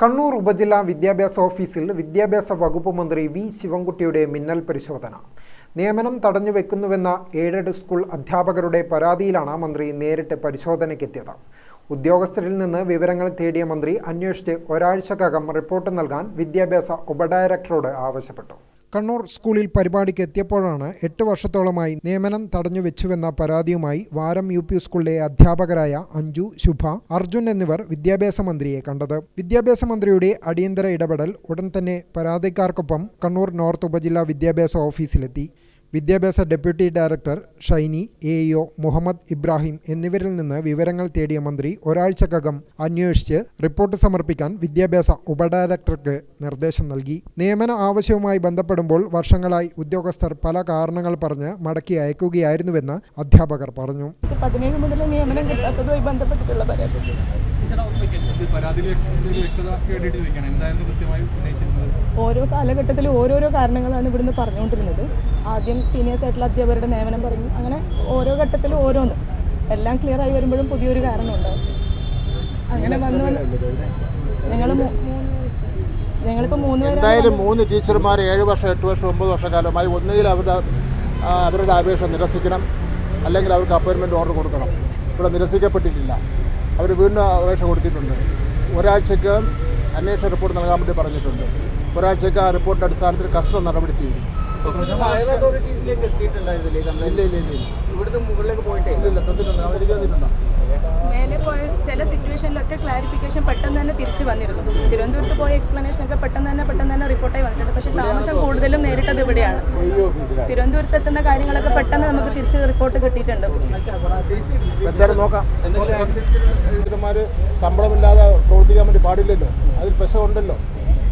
കണ്ണൂർ ഉപജില്ലാ വിദ്യാഭ്യാസ ഓഫീസിൽ വിദ്യാഭ്യാസ വകുപ്പ് മന്ത്രി വി ശിവൻകുട്ടിയുടെ മിന്നൽ പരിശോധന. നിയമനം തടഞ്ഞു വെക്കുന്നുവെന്ന എയ്ഡഡ് സ്കൂൾ അധ്യാപകരുടെ പരാതിയിലാണ് മന്ത്രി നേരിട്ട് പരിശോധനയ്ക്കെത്തിയത്. ഉദ്യോഗസ്ഥരിൽ നിന്ന് വിവരങ്ങൾ തേടിയ മന്ത്രി അന്വേഷിച്ച് ഒരാഴ്ചക്കകം റിപ്പോർട്ട് നൽകാൻ വിദ്യാഭ്യാസ ഉപഡയറക്ടറോട് ആവശ്യപ്പെട്ടു. കണ്ണൂർ സ്കൂളിൽ പരിപാടിക്ക് എത്തിയപ്പോഴാണ് എട്ട് വർഷത്തോളമായി നിയമനം തടഞ്ഞു വെച്ചുവെന്ന പരാതിയുമായി വാരം യു പി സ്കൂളിലെ അധ്യാപകരായ അഞ്ജു ശുഭ അർജുൻ എന്നിവർ വിദ്യാഭ്യാസ മന്ത്രിയെ കണ്ടത്. വിദ്യാഭ്യാസ മന്ത്രിയുടെ അടിയന്തര ഇടപെടൽ ഉടൻ തന്നെ പരാതിക്കാർക്കൊപ്പം കണ്ണൂർ നോർത്ത് ഉപജില്ലാ വിദ്യാഭ്യാസ ഓഫീസിലെത്തി. വിദ്യാഭ്യാസ deputy director Shiny A E O Muhammad Ibrahim എന്നിവരിൽ നിന്ന് വിവരങ്ങൾ തേടിയ മന്ത്രി ഒരാഴ്ചക്കകം അന്വേഷിച്ച് റിപ്പോർട്ട് സമർപ്പിക്കാൻ വിദ്യാഭ്യാസ ഉപഡയറക്ടർക്ക് നിർദ്ദേശം നൽകി. നിയമന ആവശ്യവുമായി ബന്ധപ്പെടുമ്പോൾ വർഷങ്ങളായി ഉദ്യോഗസ്ഥർ പല കാരണങ്ങൾ പറഞ്ഞ് മടക്കി അയക്കുകയായിരുന്നുവെന്ന് അധ്യാപകർ പറഞ്ഞു. പതിനേഴ് മുതൽ നിയമനം കിട്ടാത്തതുമായി ബന്ധപ്പെട്ടിട്ടുള്ള പരാതി. ഓരോ കാലഘട്ടത്തിലും ഓരോരോ കാരണങ്ങളാണ് ഇവിടുന്ന് പറഞ്ഞുകൊണ്ടിരുന്നത്. ആദ്യം സീനിയേഴ്സ് ആയിട്ടുള്ള അധ്യാപകരുടെ നിയമനം പറഞ്ഞു. അങ്ങനെ ഓരോ ഘട്ടത്തിലും ഓരോന്ന്. എല്ലാം ക്ലിയർ ആയി വരുമ്പോഴും പുതിയൊരു കാരണം ഉണ്ടാവും. അങ്ങനെ വന്നു വന്ന് ഞങ്ങൾ ഞങ്ങളിപ്പോൾ മൂന്ന് എന്തായാലും മൂന്ന് ടീച്ചർമാർ ഏഴ് വർഷം എട്ട് വർഷം ഒമ്പത് വർഷക്കാലമായി ഒന്നുകിൽ അവരുടെ അവരുടെ അപേക്ഷ നിരസിക്കണം. അല്ലെങ്കിൽ അവർക്ക് അപ്പോയിൻമെന്റ് ഓർഡർ കൊടുക്കണം. ഇവിടെ നിരസിക്കപ്പെട്ടിട്ടില്ല. അവർ വീണ്ടും അപേക്ഷ കൊടുത്തിട്ടുണ്ട്. ഒരാഴ്ചക്ക് അന്വേഷണ റിപ്പോർട്ട് നൽകാൻ വേണ്ടി പറഞ്ഞിട്ടുണ്ട്. ഒരാഴ്ചക്ക് ആ റിപ്പോർട്ടിന്റെ അടിസ്ഥാനത്തിൽ കസ്റ്റം നടപടി ചെയ്യും മേലെ പോയ ചില സിറ്റുവേഷനിലൊക്കെ ക്ലാരിഫിക്കേഷൻ പെട്ടെന്ന് തന്നെ തിരിച്ചു വന്നിരുന്നു. തിരുവനന്തപുരത്ത് പോയ എക്സ്പ്ലനേഷൻ ഒക്കെ പെട്ടെന്ന് തന്നെ പെട്ടെന്ന് തന്നെ റിപ്പോർട്ടായി വന്നിട്ടുണ്ട്. പക്ഷേ താമസം കൂടുതലും നേരിട്ടത് ഇവിടെയാണ്. തിരുവനന്തപുരത്ത് എത്തുന്ന കാര്യങ്ങളൊക്കെ പെട്ടെന്ന് നമുക്ക് തിരിച്ച് റിപ്പോർട്ട് കിട്ടിയിട്ടുണ്ട്. എന്തായാലും നോക്കാം. ശമ്പളമില്ലാതെ പ്രവർത്തിക്കാൻ വേണ്ടി പാടില്ലല്ലോ. അതിൽ പ്രശ്നമുണ്ടല്ലോ ഉണ്ടല്ലോ.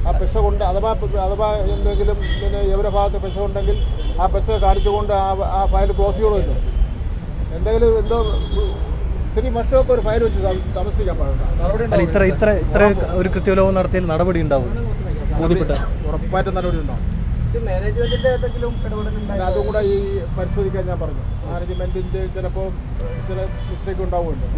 ആ പെശ കൊണ്ട് അഥവാ അഥവാ എന്തെങ്കിലും പിന്നെ എവരെ ഭാഗത്ത് പെശ ഉണ്ടെങ്കിൽ ആ പെശ കാണിച്ചുകൊണ്ട് ആ ആ ഫയൽ ക്ലോസ് ചെയ്യണമല്ലോ എന്തെങ്കിലും എന്തോ ഇത്തിരി വർഷമൊക്കെ ഒരു ഫയൽ വെച്ച് താമസിക്കാൻ താമസിപ്പിക്കാൻ പാടില്ല. ഇത്ര ഇത്ര ഇത്ര ഒരു കൃത്യലോകം നടത്തിയാൽ നടപടി ഉണ്ടാവും? ബോധ്യപ്പെട്ട? ഉറപ്പായിട്ടും നടപടി ഉണ്ടാവും. അതും കൂടെ ഈ പരിശോധിക്കാൻ ഞാൻ പറഞ്ഞു. മാനേജ്മെന്റിന്റെ ചിലപ്പോ ചില മിസ്റ്റേക്ക് ഉണ്ടാവുമല്ലോ.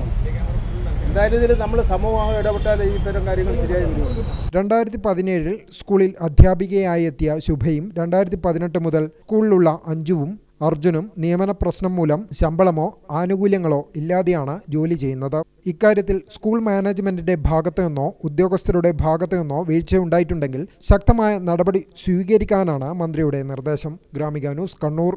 എന്തായാലും നമ്മൾ സമൂഹമായി ഇടപെട്ടാൽ ഇത്തരം കാര്യങ്ങൾ ശരിയായി വരുള്ളൂ രണ്ടായിരത്തി പതിനേഴിൽ സ്കൂളിൽ അധ്യാപികയായി എത്തിയ ശുഭയും രണ്ടായിരത്തി പതിനെട്ട് മുതൽ സ്കൂളിലുള്ള അഞ്ജുവും അർജുനും നിയമന പ്രശ്നം മൂലം ശമ്പളമോ ആനുകൂല്യങ്ങളോ ഇല്ലാതെയാണ് ജോലി ചെയ്യുന്നത്. ഇക്കാര്യത്തിൽ സ്കൂൾ മാനേജ്മെന്റിന്റെ ഭാഗത്തു നിന്നോ ഉദ്യോഗസ്ഥരുടെ ഭാഗത്തു നിന്നോ വീഴ്ചയുണ്ടായിട്ടുണ്ടെങ്കിൽ ശക്തമായ നടപടി സ്വീകരിക്കാനാണ് മന്ത്രിയുടെ നിർദ്ദേശം. ഗ്രാമിക ന്യൂസ് കണ്ണൂർ.